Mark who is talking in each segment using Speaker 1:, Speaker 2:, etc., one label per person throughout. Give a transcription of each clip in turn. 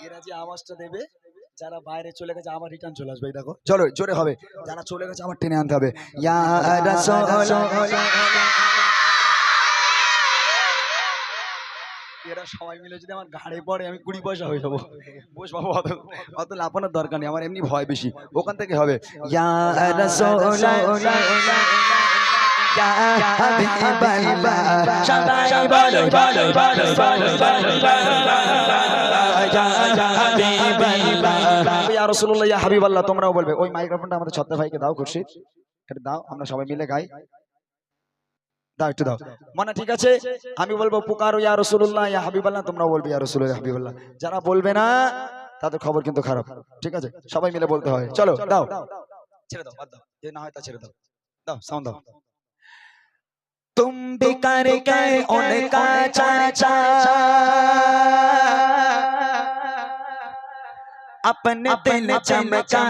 Speaker 1: এরা যে আওয়াজটা দেবে যারা বাইরে চলে গেছে আবার রিটার্ন চলে আসবে দেখো চলো জোরে হবে যারা চলে গেছে আবার টেনে আনতে হবে এরা সবাই মিলে যদি আমার ঘাড়ে পড়ে আমি কুড়ি পয়সা হয়ে যাব বস অত অত লাফানোর দরকার নেই আমার এমনি ভয় বেশি ওখান থেকে হবে ইয়া ইয়া বলো ইয়া রাসূলুল্লাহ ইয়া হাবিবাল্লাহ তোমরাও বলবে ওই মাইক্রোফোনটা আমাদের ছত্তা ভাইকে দাও এটা দাও আমরা সবাই মিলে গাই দাও একটু দাও মানে ঠিক আছে আমি বলব পুকারো ইয়া রাসূলুল্লাহ ইয়া হাবিবাল্লাহ তোমরাও বলবে ইয়া রাসূলুল্লাহ ইয়া হাবিবাল্লাহ যারা বলবে না তাদের খবর কিন্তু খারাপ ঠিক আছে সবাই মিলে বলতে হয় চলো দাও ছেড়ে দাও বাদ দাও যে না হয় তা ছেড়ে দাও দাও সাউন্ড দাও तुम भी कर गए उनका चर्चा। अपने दिल चमका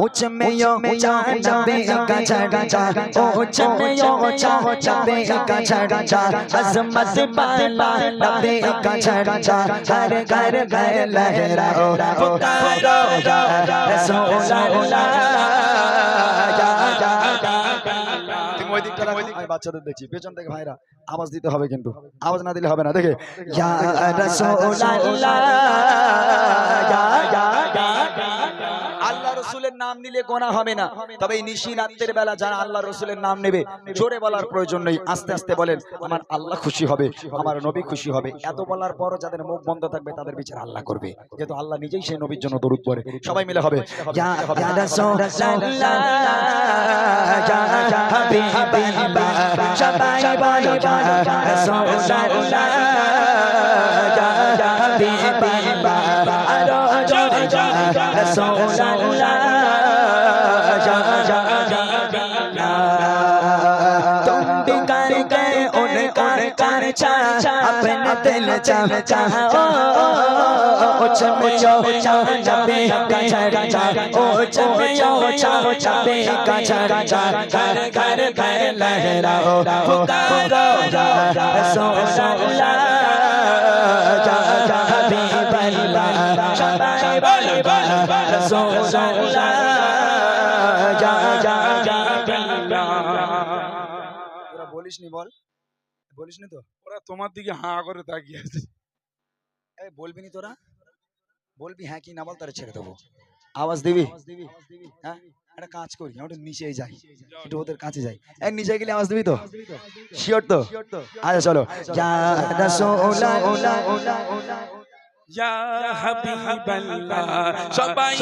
Speaker 1: उच में यो ऊँचा नबे का चढ़ा उच में यो ऊँचा नबे का चढ़ा अजमत बाला नबे का चढ़ा हर घर घर लहराओ। पुकारो रसूलुल्लाह আমি বাচ্চাদের দেখছি পেছন থেকে ভাইরা আওয়াজ দিতে হবে কিন্তু আওয়াজ না দিলে হবে না দেখে আল্লাহ রসুলের নাম নিলে গোনা হবে না তবে এই নিশি রাত্রের বেলা যারা আল্লাহ রসুলের নাম নেবে জোরে বলার প্রয়োজন নেই আস্তে আস্তে বলেন আমার আল্লাহ খুশি হবে আমার নবী খুশি হবে এত বলার পরও যাদের মুখ বন্ধ থাকবে তাদের বিচার আল্লাহ করবে যেহেতু আল্লাহ নিজেই সেই নবীর জন্য দরুদ পড়ে সবাই মিলে হবে ইয়া ইয়া ইয়া ইয়া সবাই चर्चा अपने दिल चमचा उच में यो चबे का चर्चा उच में यो चबे का चर्चा घर घर घर लहराओ पुकारो रसूलुल्लाह या या हबीबल्लाह सबाई बोलो रसूलुल्लाह या या তোরা বলিস নি বল বলিস নি তো?
Speaker 2: ওরা তোমার দিকে হাঁ করে তাকিয়ে আছে।
Speaker 1: এই বলবি নি তোরা? বলবি হ্যাঁ কি না বল তারা ছেড়ে দেবো। আওয়াজ দিবি? হ্যাঁ? একটা কাজ করি আমরা একটু নিচে যাই। একটু ওদের কাছে যাই। এই নিচে গেলে আওয়াজ দিবি তো? শিওর তো? আচ্ছা চলো।
Speaker 2: সবাই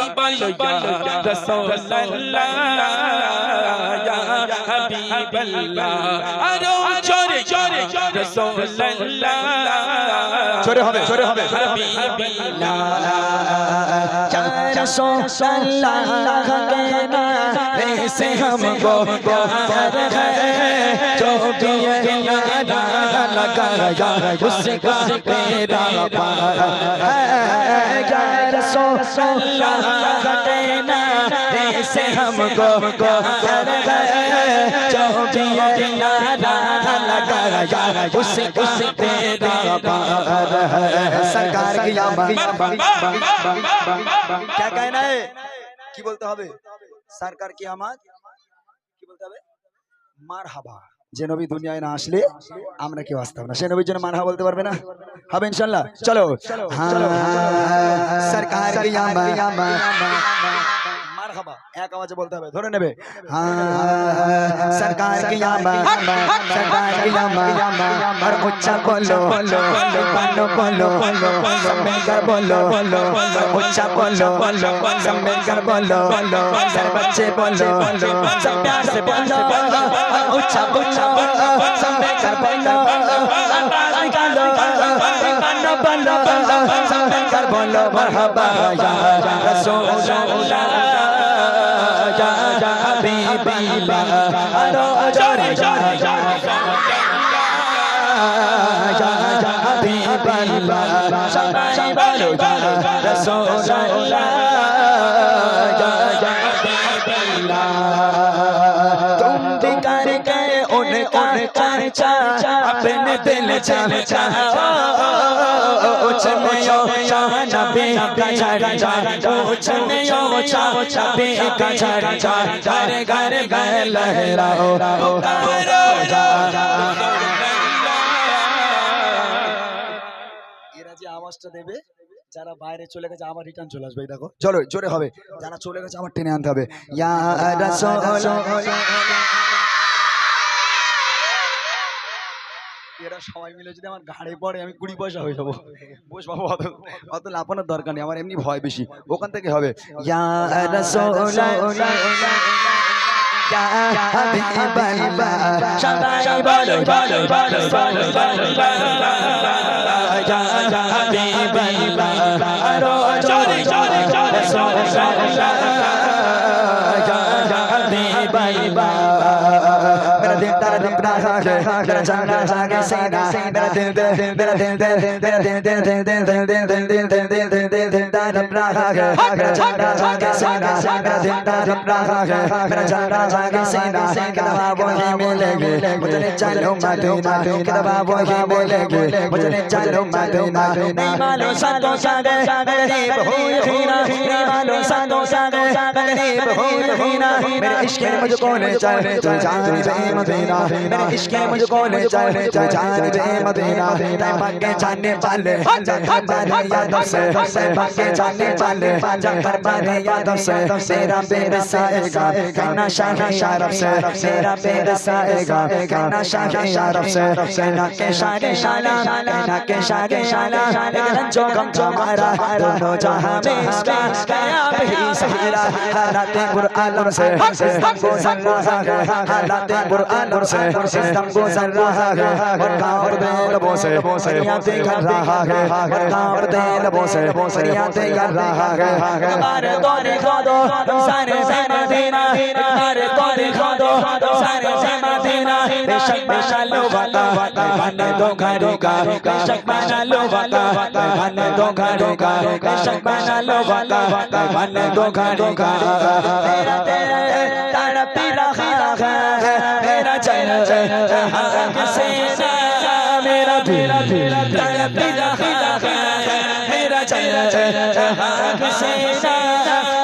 Speaker 2: বলো হাবিবাল্লাহ। আরও জোরে জোরে রাসূলুল্লাহ
Speaker 1: জোরে হবে জোরে হবে
Speaker 2: হাবিবাল্লাহ
Speaker 1: अल्लाह कहना ऐसे हमको प्यार है जो भी यादा लगाया उसका तेरा पार है या रसूल अल्लाह कहना ऐसे हमको प्यार है जो भी यादा लगाया उसका तेरा पार है सरकार की क्या कहना है কি বলতে হবে সরকার কি আমার কি বলতে হবে মার হাবা যে নবী দুনিয়ায় না আসলে আমরা কেউ আসতাম না। সে নবীর জন্য মানহা বলতে পারবে না? হবে ইনশাল্লাহ চলো। হ্যাঁ সরকার এক আওয়াজে বলতে হবে ধরে নেবে সরকার কি সরকার কি আর উচ্চা বলো বলো বলো বলো সম্মেলকার বলো বলো উচ্চা বলো বলো সম্মেলকার বলো বলো সব বাচ্চে বলো সব প্যার সে বলো উচ্চা উচ্চা বলো সম্মেলকার বলো বলো বলো বলো বলো বলো বলো বলো हबीबल्लाह अरो जोरे जोरे या या এরা যে আওয়াজটা দেবে, যারা বাইরে চলে গেছে আমার রিটার্ন চলে আসবে দেখো। চলো, জোরে হবে। যারা চলে গেছে আমার টেনে আনতে হবে। ইয়া এরা সবাই মিলে যদি আমার ঘাড়ে পড়ে আমি কুড়ি পয়সা হয়ে যাব বস বাবু অত লাফানোর দরকার নেই আমার এমনি ভয় বেশি ওখান থেকে হবে ইয়া ইয়া मेरा जान रहा है सीना मेरा दिल दिल मेरा दिल दिल मेरा दिल दिल दिल दिल दिल दिल दिल दिल रमरा है मेरा झंडा जागे सेना मेरा झंडा रमरा है मेरा झंडा जागे सेना के दवा वो ही मिलेंगे मुझे चलो मदीना के दवा वो ही मिलेंगे मुझे चलो मदीना नहीं मानो सातो सागे गरीब हो हीरा नहीं मानो सातो सागे गरीब हो हीरा मेरे इश्क में मुझको ले चल तू जान दे मदीना मेरे इश्क में मुझको ले चल तू जान दे मदीना तय भागे जाने वाले जाने वाले यादव से से भागे जाने वाले जब बारे यादों से तेरा बेर साएगा कहना शाह यारब से तेरा बेर साएगा कहना शाह यारब से कहना के शाह शाला कहना के शाह शाला लेकिन जो गम जो मारा दोनों जहाँ में इसका गया भी सहारा हालात कुरान से सिस्टम को सर रहा है हालात कुरान से सिस्टम को रहा है और काँप दे लबों से फरियादें कर रहा है और काँप दे लबों से फरियादें कर रहा है हमारे तो दिखा दो सारे से मदीना हमारे तो दिखा दो सारे से मदीना बेशक बना लो वाला मन दो घरों का बेशक बना लो वाला मन दो घरों का बेशक बना लो वाला मन दो घरों का तेरा तेरा तारा पीरा खीरा है मेरा चल हाथ से ना मेरा पीरा पीरा तारा पीरा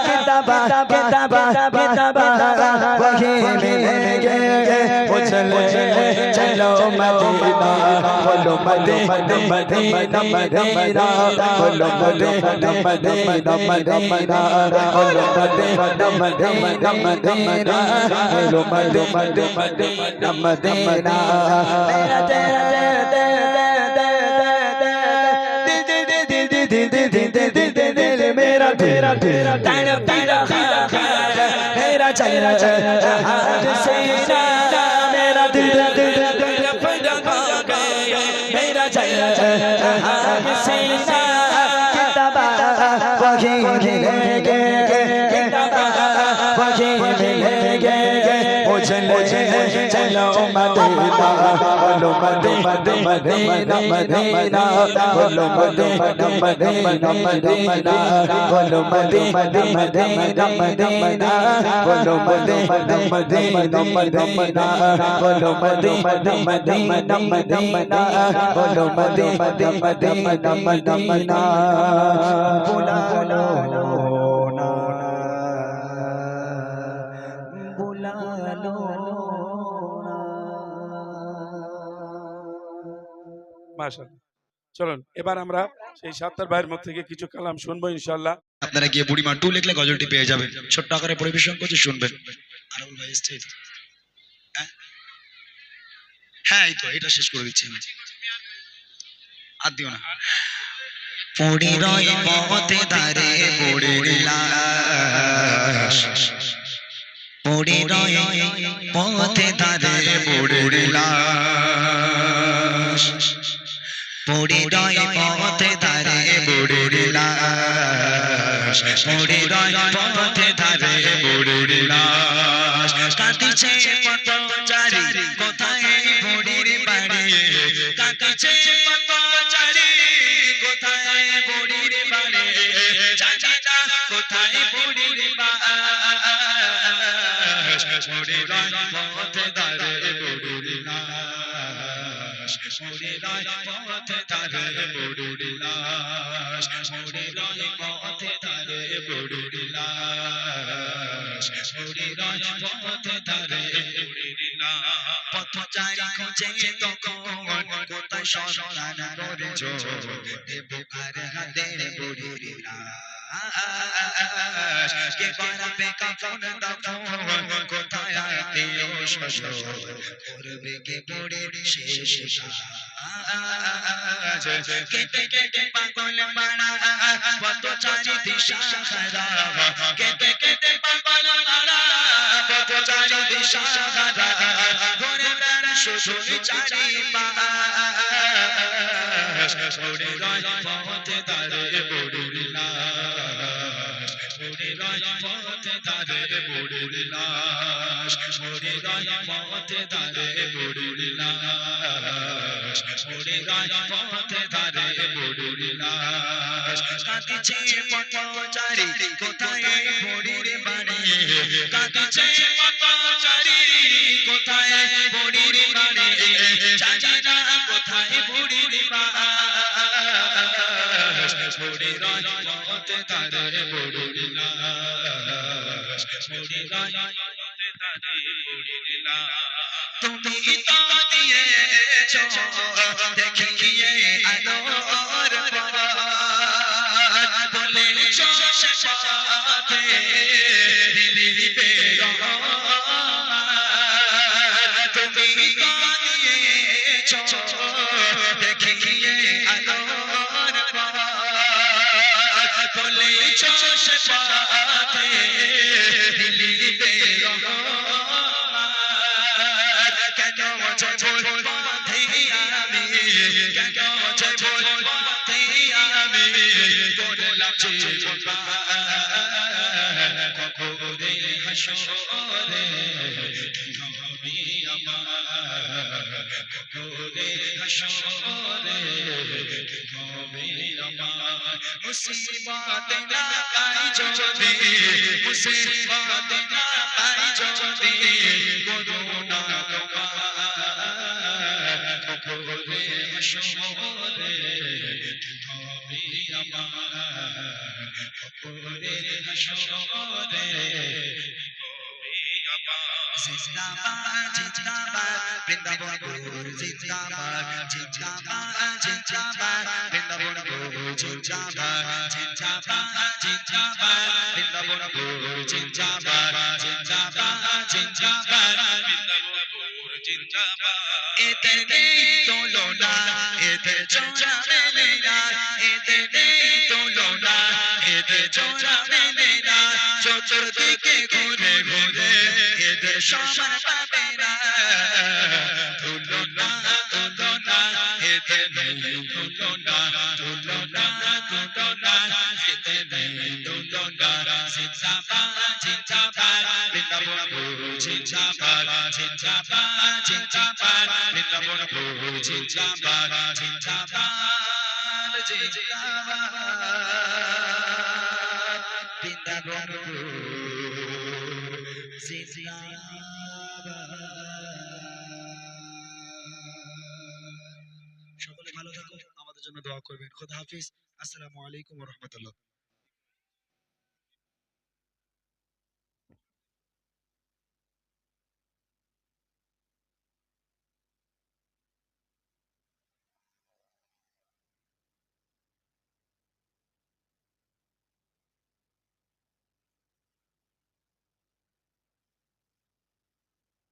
Speaker 1: किताबा किताबा किताबा वही मिलेंगे वो चले चलो मदीना बोलो मदीना मदीना मदीना बोलो मदीना मदीना मदीना बोलो मदीना मदीना मदीना बोलो मदीना मदीना मदीना did. চলো মদিনা বলো মদিনা মদিনা মদিনা বলো মদিনা মদিনা মদিনা বলো মদিনা মদিনা মদিনা বলো মদিনা মদিনা মদিনা বলো মদিনা মদিনা মদিনা বলো মদিনা মদিনা মদিনা ভোলা ভোলা ভোলা
Speaker 2: ভোলা চলুন এবার আমরা সেই সাত্তার ভাইয়ের থেকে কিছু কালাম শুনব ইনশাল্লাহ
Speaker 3: আপনারা গিয়ে বুড়িমা টু লিখলে গজলটি পেয়ে যাবেন। ছোট্ট আকারে পরিবেশন শুনবেন। ভাই স্টেজ হ্যাঁ? হ্যাঁ? এই তো এটা শেষ করে দিচ্ছি আমি। আর দিও না। পড়ে রয় পথে ধারে পড়ে লাশ। রয় পড়ে রয় পথে ধারে বুড়ে লাশ পড়ে রয় পথে ধারে বুড়ে লাশ কাঁদিছে পত চারি কোথায় বুড়ির বাড়ি? কাঁদিছে পত চারি কোথায় বুড়ির বাড়ি? না কোথায় বুড়ির বুড়ির
Speaker 1: রায় পথে তার বড়ুর লাশ মোরে রায় পথে তার বড়ুর লাশ পথে তার লাশ পথচারী খোঁজে তখন কোথায় সন্ধান করেছ? দেব আর হাতে লাশ কে করাবে কাফন দাফন কোথায় আত্মীয় স্বজন করবে কে বড়ির শেষ কাজ কেটে কেটে পাগল মারা পথচারী দিশা হারা কেটে কেটে পাগল মারা পথচারী দিশা হারা ঘরে বেড়া শুধু চারি পাশ ওরে রয় বড়ুর লাশ ওরে গায় পথে দাঁড়ে বুড়ির লাশ ওরে গায় পথে দাঁড়ে বুড়ির লাশ কাঁদিছে পথচারী দিয়েছ দেখিয়ে আলোর পথ বলেছ সে পথে হাসরে হবে আমার কখরে হাসরে হবে আমার মুসিবত না পাই যদি মুসিবত না পাই যদি হাসরে হবে আমার কখরে হাসরে জিন্দাবাদ জিন্দাবাদ বৃন্দাবন গৌর জিন্দাবাদ জিন্দাবাদ জিন্দাবাদ বৃন্দাবন গৌর জিন্দাবাদ জিন্দাবাদ জিন্দাবাদ বৃন্দাবন গৌর জিন্দাবাদ জিন্দাবাদ জিন্দাবাদ। বৃন্দাবন গৌর জিন্দাবাদ। এতে সমান পাবে না তুলনা তুলনা এতে নেই তুলনা তুলনা তুলনা এতে নেই তুলনা জিন্দাবাদ জিন্দাবাদ বৃন্দাবন গুরু জিন্দাবাদ জিন্দাবাদ জিন্দাবাদ বৃন্দাবন গুরু জিন্দাবাদ জিন্দাবাদ জিন্দাবাদ বৃন্দাবন গুরু ভালো থাকুন আমাদের জন্য দোয়া করবেন। খোদা হাফিজ। আসসালামু আলাইকুম রহমতুল্লাহ।